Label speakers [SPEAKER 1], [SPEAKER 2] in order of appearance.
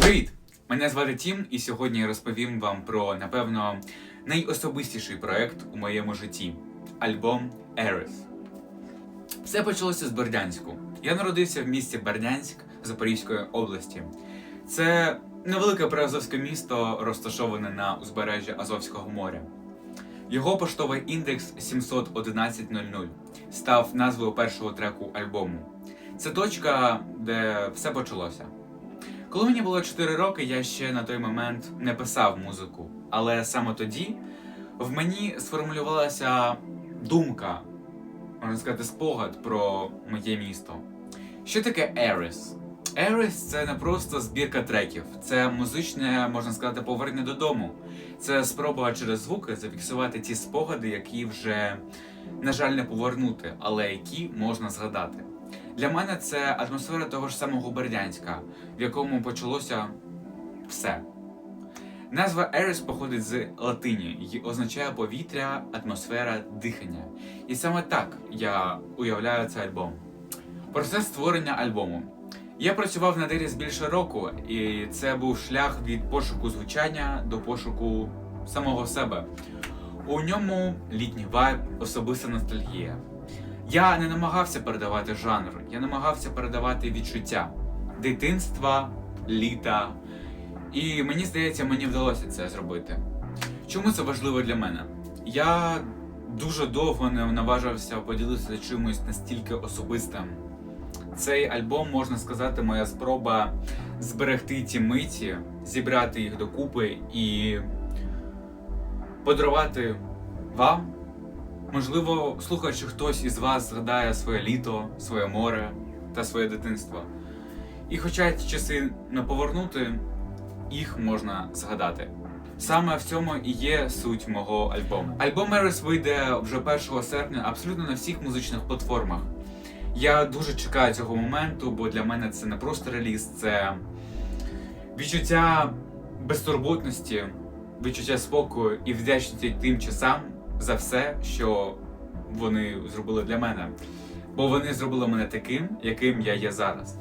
[SPEAKER 1] Привіт! Мене звати Тім, і сьогодні я розповім вам про, напевно, найособистіший проект у моєму житті альбом Eris. Все почалося з Бердянську. Я народився в місті Бердянськ Запорізької області. Це невелике приазовське місто, розташоване на узбережжі Азовського моря. Його поштовий індекс 71100 став назвою першого треку альбому. Це точка, де все почалося. Коли мені було 4 роки, я ще на той момент не писав музику. Але саме тоді в мені сформулювалася думка, можна сказати, спогад про моє місто. Що таке Еріс? Еріс це не просто збірка треків, це музичне, можна сказати, повернення додому. Це спроба через звуки зафіксувати ті спогади, які вже, на жаль, не повернути, але які можна згадати. Для мене це атмосфера того ж самого Бердянська, в якому почалося все. Назва Еріс походить з латині і означає повітря, атмосфера, дихання. І саме так я уявляю цей альбом. Процес створення альбому. Я працював над Еріс більше року, і це був шлях від пошуку звучання до пошуку самого себе. У ньому літній вайб, особиста ностальгія. Я не намагався передавати жанр, я намагався передавати відчуття дитинства, літа. І мені здається, мені вдалося це зробити. Чому це важливо для мене? Я дуже довго не наважився поділитися чимось настільки особистим. Цей альбом, можна сказати, моя спроба зберегти ті миті, зібрати їх докупи і подарувати вам. Можливо, слухаючи хтось із вас згадає своє літо, своє море та своє дитинство. І хоча ці часи не повернути, їх можна згадати. Саме в цьому і є суть мого альбому. Альбом Ерес вийде вже 1 серпня абсолютно на всіх музичних платформах. Я дуже чекаю цього моменту, бо для мене це не просто реліз, це відчуття безтурботності, відчуття спокою і вдячності тим часам за все, що вони зробили для мене. Бо вони зробили мене таким, яким я є зараз.